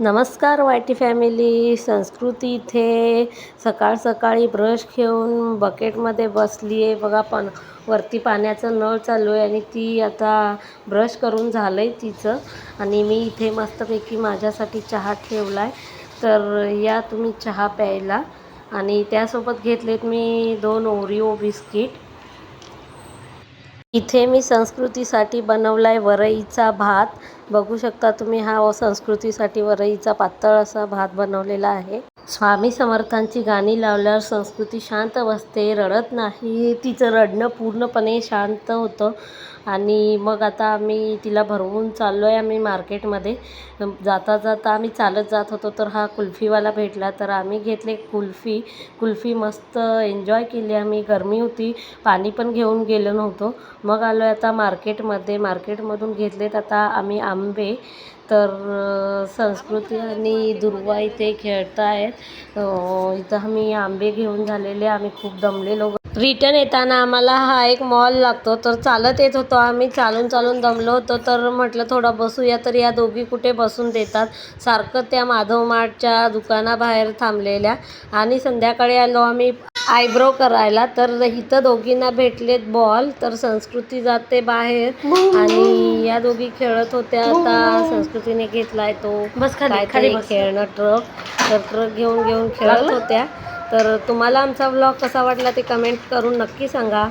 नमस्कार YT family संस्कृती इथे. सकाळ सकाळी ब्रश घेऊन बकेटमध्ये बसली आहे. बघा पण वरती पाण्याचं नळ चालू आहे आणि ती आता ब्रश करून झालं आहे तिचं. आणि मी इथे मस्तपैकी माझ्यासाठी चहा ठेवला आहे तर या तुम्ही चहा प्यायला. आणि त्यासोबत घेतलेत मी दोन ओरिओ बिस्किट. इथे मी संस्कृतीसाठी बनवला आहे वरईचा भात. बघू शकता तुम्ही हा संस्कृतीसाठी वरईचा पातळ असा भात बनवलेला आहे. स्वामी समर्थांची गाणी लावल्यावर संस्कृती शांत बसते रडत नाही. तिचं रडणं पूर्णपणे शांत होतं. आणि मग आता आम्ही तिला भरवून चाललो आहे आम्ही मार्केटमध्ये. जाता जाता आम्ही चालत जात होतो तर हा कुल्फीवाला भेटला. तर आम्ही घेतले कुल्फी. कुल्फी मस्त एन्जॉय केली आम्ही. गरमी होती. पाणी पण घेऊन गेलो नव्हतो. मग आलो आहे आता मार्केटमध्ये. मार्केटमधून घेतलेत आता आम्ही आंबे. तर संस्कृती आणि दुर्वा इथे खेळत आहेत इथं आम्ही आंबे घेऊन झालेले आम्ही खूप दमलेलो. रिटर्न येताना आम्हाला हा एक मॉल लागतो तर चालत येत होतो आम्ही. चालून चालून दमलो होतो तर म्हटलं थोडं बसूया तर या दोघी कुठे बसून देतात. सारखं त्या माधव मार्टच्या दुकानाबाहेर थांबलेल्या. आणि संध्याकाळी आलो आम्ही. आयब्रो करायला तर इथं दोघींना भेटलेत बॉल तर संस्कृती जाते बाहेर. आणि या दोघी खेळत होत्या आता संस्कृतीने घेतलाय तो. बस खाली. खेळणं ट्रक. तर ट्रक घेऊन घेऊन खेळत? होत्या. तर तुम्हाला आमचा व्लॉग कसा वाटला ते कमेंट करून नक्की सांगा.